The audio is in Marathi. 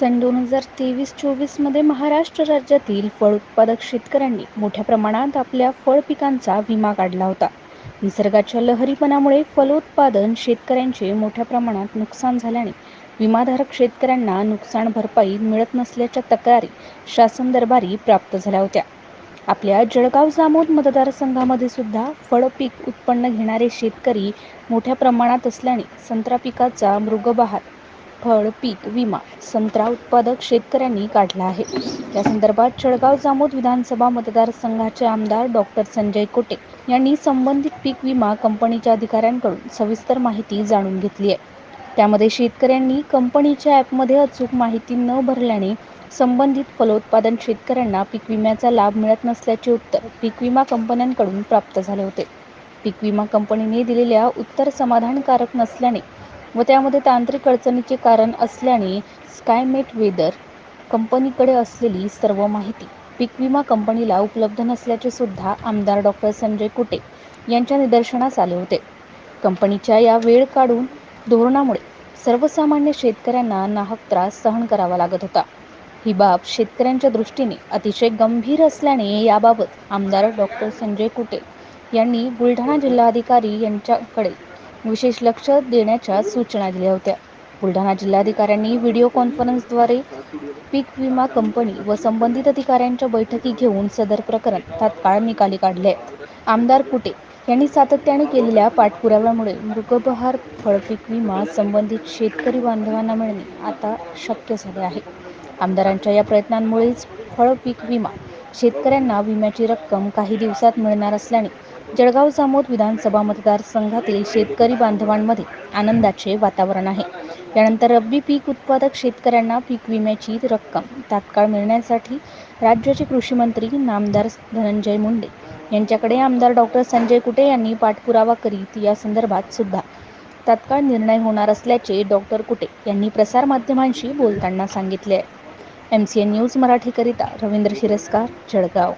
सन दोन हजार तेवीस चोवीसमध्ये महाराष्ट्र राज्यातील फळ उत्पादक शेतकऱ्यांनी मोठ्या प्रमाणात आपल्या फळ पिकांचा विमा काढला होता. निसर्गाच्या लहरीपणामुळे फलोत्पादन शेतकऱ्यांचे मोठ्या प्रमाणात नुकसान झाल्याने विमाधारक शेतकऱ्यांना नुकसान भरपाई मिळत नसल्याच्या तक्रारी शासन दरबारी प्राप्त झाल्या होत्या. आपल्या जळगाव जामोद मतदारसंघामध्ये सुद्धा फळ पीक उत्पन्न घेणारे शेतकरी मोठ्या प्रमाणात असल्याने संत्रा पिकाचा मृगबहार फळ पीक विमा संत्रा उत्पादक शेतकऱ्यांनी काढला आहे. या संदर्भात जळगाव जामोद विधानसभा मतदारसंघाचे आमदार डॉक्टर संजय कोटे यांनी संबंधित पीक विमा कंपनीच्या अधिकाऱ्यांकडून सविस्तर माहिती जाणून घेतली आहे. त्यामध्ये शेतकऱ्यांनी कंपनीच्या ॲपमध्ये अचूक माहिती न भरल्याने संबंधित फलोत्पादन शेतकऱ्यांना पीक विम्याचा लाभ मिळत नसल्याचे उत्तर पीक विमा कंपन्यांकडून प्राप्त झाले होते. पीक विमा कंपनीने दिलेल्या उत्तर समाधानकारक नसल्याने व त्यामध्ये तांत्रिक अडचणीचे कारण असल्याने स्कायमेट वेदर कंपनीकडे असलेली सर्व माहिती पीक विमा कंपनीला उपलब्ध नसल्याचे सुद्धा आमदार डॉक्टर संजय कुटे यांच्या निदर्शनास आले होते. कंपनीच्या या वेळ काढून धोरणामुळे सर्वसामान्य शेतकऱ्यांना नाहक त्रास सहन करावा लागत होता. ही बाब शेतकऱ्यांच्या दृष्टीने अतिशय गंभीर असल्याने याबाबत आमदार डॉक्टर संजय कुटे यांनी बुलढाणा जिल्हाधिकारी यांच्याकडे विशेष लक्ष देण्याच्या सूचना दिल्या होत्या. बुलढाणा जिल्हाधिकाऱ्यांनी व्हिडिओ कॉन्फरन्सद्वारे पीक विमा कंपनी व संबंधित अधिकाऱ्यांच्या बैठकी घेऊन सदर प्रकरण तात्काळ निकाली काढले. आमदार कुटे यांनी सातत्याने केलेल्या पाठपुराव्यामुळे मृगबहार फळपीक विमा संबंधित शेतकरी बांधवांना मिळणे आता शक्य झाले आहे. आमदारांच्या या प्रयत्नांमुळेच फळपीक विमा शेतकऱ्यांना विम्याची रक्कम काही दिवसात मिळणार असल्याने जळगाव जामोद विधानसभा मतदारसंघातील शेतकरी बांधवांमध्ये आनंदाचे वातावरण आहे. यानंतर रब्बी पीक उत्पादक शेतकऱ्यांना पीक विम्याची रक्कम तात्काळ मिळण्यासाठी राज्याचे कृषी मंत्री नामदार धनंजय मुंडे यांच्याकडे आमदार डॉक्टर संजय कुटे यांनी पाठपुरावा करीत या संदर्भात सुद्धा तात्काळ निर्णय होणार असल्याचे डॉक्टर कुटे यांनी प्रसारमाध्यमांशी बोलताना सांगितले आहे. एम सी एन न्यूज मराठीकरिता रवींद्र शिरस्कार जळगाव.